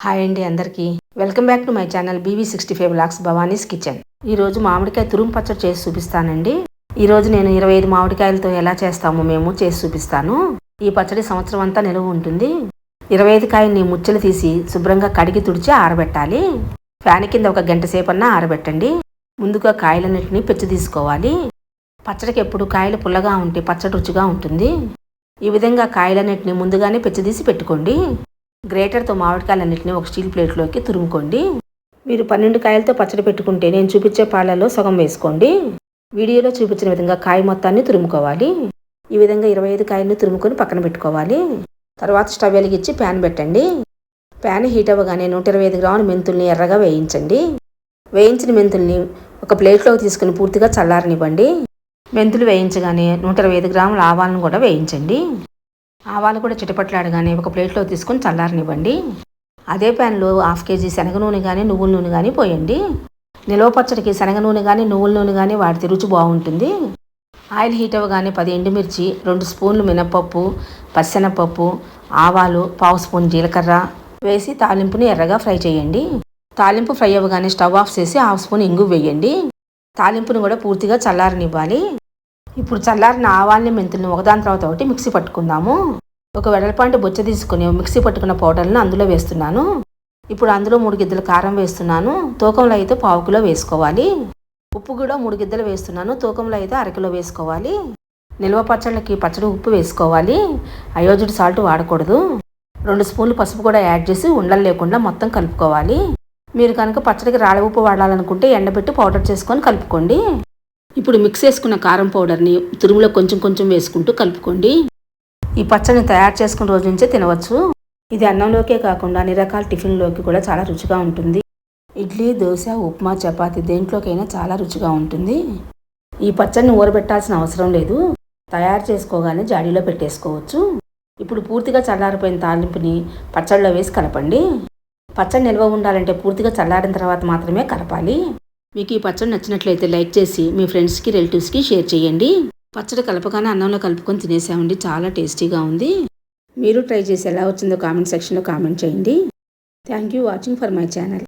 Hi అండి అందరికీ. Welcome back to my channel BV sixty five lakhs Bhavani's kitchen. ఈరోజు మామిడికాయ తురుము పచ్చడి చేసి చూపిస్తానండి. ఈరోజు నేను ఇరవై ఐదు మామిడికాయలతో ఎలా చేస్తామో మేము చేసి చూపిస్తాను. ఈ పచ్చడి సంవత్సరం అంతా నిలువ ఉంటుంది. ఇరవై ఐదు కాయని ముచ్చలు తీసి శుభ్రంగా కడిగి తుడిచి ఆరబెట్టాలి. ఫ్యాన్ కింద ఒక గంట సేపన్నా ఆరబెట్టండి. ముందుగా కాయలన్నింటినీ పెచ్చు తీసుకోవాలి. పచ్చడికి ఎప్పుడు కాయలు పుల్లగా ఉంటే పచ్చడి రుచిగా ఉంటుంది. ఈ విధంగా కాయలన్నింటినీ ముందుగానే పెచ్చదీసి పెట్టుకోండి. గ్రేటర్తో మామిడికాయలన్నింటినీ ఒక స్టీల్ ప్లేట్లోకి తురుముకోండి. మీరు పన్నెండు కాయలతో పచ్చడి పెట్టుకుంటే నేను చూపించే పాలలో సగం వేసుకోండి. వీడియోలో చూపించిన విధంగా కాయ మొత్తాన్ని తురుముకోవాలి. ఈ విధంగా ఇరవై ఐదు కాయలను తురుముకొని పక్కన పెట్టుకోవాలి. తర్వాత స్టవ్ వెలిగించి ప్యాన్ పెట్టండి. ప్యాన్ హీట్ అవ్వగానే నూట ఇరవై ఐదు గ్రాముల మెంతుల్ని ఎర్రగా వేయించండి. వేయించిన మెంతుల్ని ఒక ప్లేట్లోకి తీసుకుని పూర్తిగా చల్లారనివ్వండి. మెంతులు వేయించగానే నూట ఇరవై ఐదు గ్రాముల ఆవాలను కూడా వేయించండి. ఆవాలు కూడా చిటపట్లాడగానే ఒక ప్లేట్లో తీసుకొని చల్లారనివ్వండి. అదే ప్యాన్లో హాఫ్ కేజీ శనగ నూనె కానీ నువ్వుల నూనె కానీ పోయండి. నిలవ పచ్చడికి శనగ నూనె కానీ నువ్వుల నూనె కానీ వాడితే రుచి బాగుంటుంది. ఆయిల్ హీట్ అవ్వగానే పది ఎండుమిర్చి రెండు స్పూన్లు మినపప్పు పచ్చెనపప్పు ఆవాలు పావు స్పూన్ జీలకర్ర వేసి తాలింపుని ఎర్రగా ఫ్రై చేయండి. తాలింపు ఫ్రై అవ్వగానే స్టవ్ ఆఫ్ చేసి హాఫ్ స్పూన్ ఇంగు వేయండి. తాలింపును కూడా పూర్తిగా చల్లారనివ్వాలి. ఇప్పుడు చల్లారిన ఆవాల్ని మెంతుల్ని ఒకదాని తర్వాత ఒకటి మిక్సీ పట్టుకుందాము. ఒక వెడల్పాంటి బొచ్చ తీసుకుని మిక్సీ పట్టుకున్న పౌడర్ని అందులో వేస్తున్నాను. ఇప్పుడు అందులో మూడు గిద్దలు కారం వేస్తున్నాను. తూకంలో అయితే పావు కిలో వేసుకోవాలి. ఉప్పు కూడా మూడు గిద్దలు వేస్తున్నాను. తూకంలో అయితే అరకిలో వేసుకోవాలి. నిల్వ పచ్చళ్ళకి పచ్చడి ఉప్పు వేసుకోవాలి. అయోజుడు సాల్ట్ వాడకూడదు. రెండు స్పూన్లు పసుపు కూడా యాడ్ చేసి ఉండలు లేకుండా మొత్తం కలుపుకోవాలి. మీరు కనుక పచ్చడికి రాళ్ళ ఉప్పు వాడాలనుకుంటే ఎండబెట్టి పౌడర్ చేసుకొని కలుపుకోండి. ఇప్పుడు మిక్స్ చేసుకున్న కారం పౌడర్ని తురుములో కొంచెం కొంచెం వేసుకుంటూ కలుపుకోండి. ఈ పచ్చడిని తయారు చేసుకున్న రోజు నుంచే తినవచ్చు. ఇది అన్నంలోకే కాకుండా అన్ని రకాల టిఫిన్లోకి కూడా చాలా రుచిగా ఉంటుంది. ఇడ్లీ దోశ ఉప్మా చపాతి దేంట్లోకైనా చాలా రుచిగా ఉంటుంది. ఈ పచ్చడిని ఊరబెట్టాల్సిన అవసరం లేదు. తయారు చేసుకోగానే జాడీలో పెట్టేసుకోవచ్చు. ఇప్పుడు పూర్తిగా చల్లారిపోయిన తాలింపుని పచ్చడిలో వేసి కలపండి. పచ్చడి నిల్వ ఉండాలంటే పూర్తిగా చల్లారిన తర్వాత మాత్రమే కలపాలి. మీకు ఈ పచ్చడి నచ్చినట్లయితే లైక్ చేసి మీ ఫ్రెండ్స్కి రిలేటివ్స్కి షేర్ చేయండి. పచ్చడి కలపగానే అన్నంలో కలుపుకొని తినేసామండి. చాలా టేస్టీగా ఉంది. మీరు ట్రై చేసి ఎలా వచ్చిందో కామెంట్ సెక్షన్లో కామెంట్ చేయండి. Thank you watching for my channel.